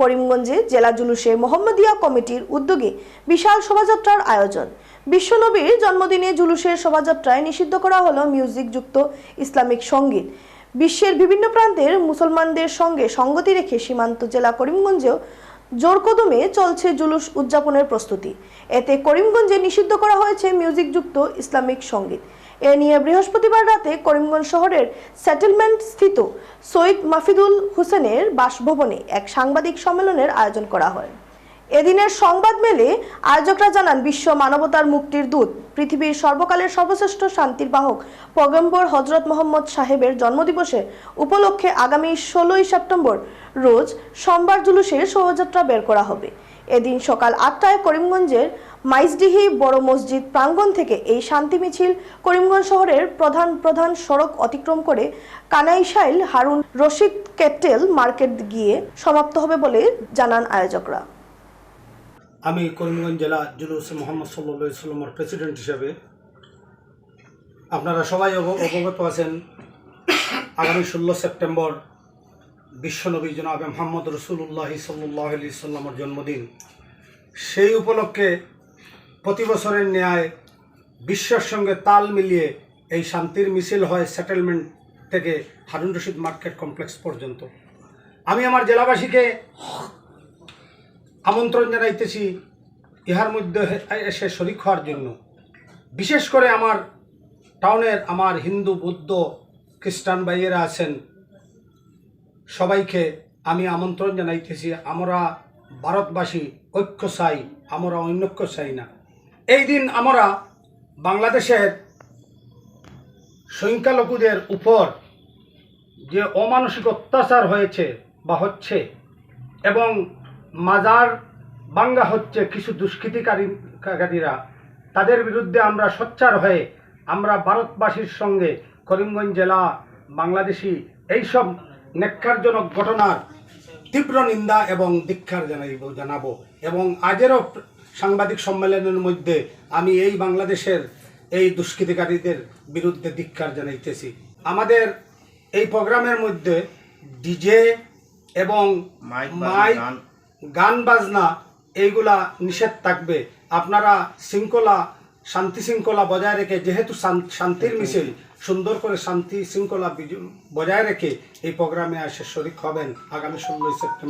করিমগঞ্জে জেলা জুলুসে মোহাম্মদিয়া কমিটির উদ্যোগে বিশাল শোভাযাত্রার আয়োজন। বিশ্বনবীর জন্মদিনে জুলুসের শোভাযাত্রায় নিষিদ্ধ করা হলো মিউজিকযুক্ত ইসলামিক সংগীত। বিশ্বের বিভিন্ন প্রান্তের মুসলমানদের সঙ্গে সঙ্গতি রেখে সীমান্ত জেলা করিমগঞ্জেও জোরকদমে চলছে জুলুস উদযাপনের প্রস্তুতি। এতে করিমগঞ্জে নিষিদ্ধ করা হয়েছে মিউজিকযুক্ত ইসলামিক সংগীত। এ নিয়ে বৃহস্পতিবার রাতে করিমগঞ্জ শহরের সেটেলমেন্ট স্থিত সৈয়দ মাফিদুল হোসেনের বাসভবনে এক সাংবাদিক সম্মেলনের আয়োজন করা হয়। এদিনের সংবাদ মেলে আয়োজকরা জানান, বিশ্ব মানবতার মুক্তির দূত, পৃথিবীর সর্বকালের সর্বশ্রেষ্ঠ শান্তির বাহক পগম্বর হজরত মোহাম্মদ সাহেবের জন্মদিবসে উপলক্ষে আগামী ষোলোই সেপ্টেম্বর রোজ সোমবার জুলুসের শোভাযাত্রা বের করা হবে। এদিন সকাল আটটায় করিমগঞ্জের মাইজডিহি বড় মসজিদ প্রাঙ্গণ থেকে এই শান্তি মিছিল করিমগঞ্জ শহরের প্রধান প্রধান সড়ক অতিক্রম করে কানাইশাইল হারুন রশিদ ক্যাপিটাল মার্কেট গিয়ে সমাপ্ত হবে বলে জানান আয়োজকরা। আমি করিমগঞ্জ জেলা জুলুস মোহাম্মদ সাল্লা সাল্লামের প্রেসিডেন্ট হিসেবে আপনারা সবাই অব- অবগত আছেন, আগামী ষোলো সেপ্টেম্বর বিশ্বনবী জনাবে মোহাম্মদ রসুল্লাহি সাল্লাহ আলি সাল্লামের জন্মদিন। সেই উপলক্ষে প্রতি বছরের ন্যায় বিশ্বের সঙ্গে তাল মিলিয়ে এই শান্তির মিছিল হয় সেটেলমেন্ট থেকে হারুন রশিদ মার্কেট কমপ্লেক্স পর্যন্ত। আমি আমার জেলাবাসীকে আমন্ত্রণ জানাইতেছি ইহার মধ্যে এসে শরিক হওয়ার জন্য। বিশেষ করে আমার টাউনের আমার হিন্দু, বৌদ্ধ, খ্রিস্টান ভাইয়েরা আছেন। সবাইকে আমি আমন্ত্রণ জানাইতেছি, আমরা ভারতবাসী ঐক্য চাই, আমরা অনৈক্য চাই না। এই দিন আমরা বাংলাদেশের সংখ্যালঘুদের উপর যে অমানসিক অত্যাচার হয়েছে বা হচ্ছে এবং মাজার বাঙ্গা হচ্ছে কিছু দুষ্কৃতিকারীরা তাদের বিরুদ্ধে আমরা সোচ্চার হয়ে আমরা ভারতবাসীর সঙ্গে করিমগঞ্জ জেলা বাংলাদেশি এইসব নেক্ষারজনক ঘটনার তীব্র নিন্দা এবং দীক্ষার জানাইব জানাব। এবং আজেরও সাংবাদিক সম্মেলনের মধ্যে আমি এই বাংলাদেশের এই দুষ্কৃতিকারীদের বিরুদ্ধে দীক্ষার জানাইতেছি। আমাদের এই প্রোগ্রামের মধ্যে ডিজে এবং মাইক গান। বাজনা এইগুলা নিষেধ থাকবে। আপনারা শৃঙ্খলা শান্তি শৃঙ্খলা বজায় রেখে যেহেতু শান- শান্তির মিছিল সুন্দর করে শান্তি শৃঙ্খলা বজায় রেখে এই প্রোগ্রামে এসে শরিক হবেন। আগামী ষোলোই সেপ্টেম্বর।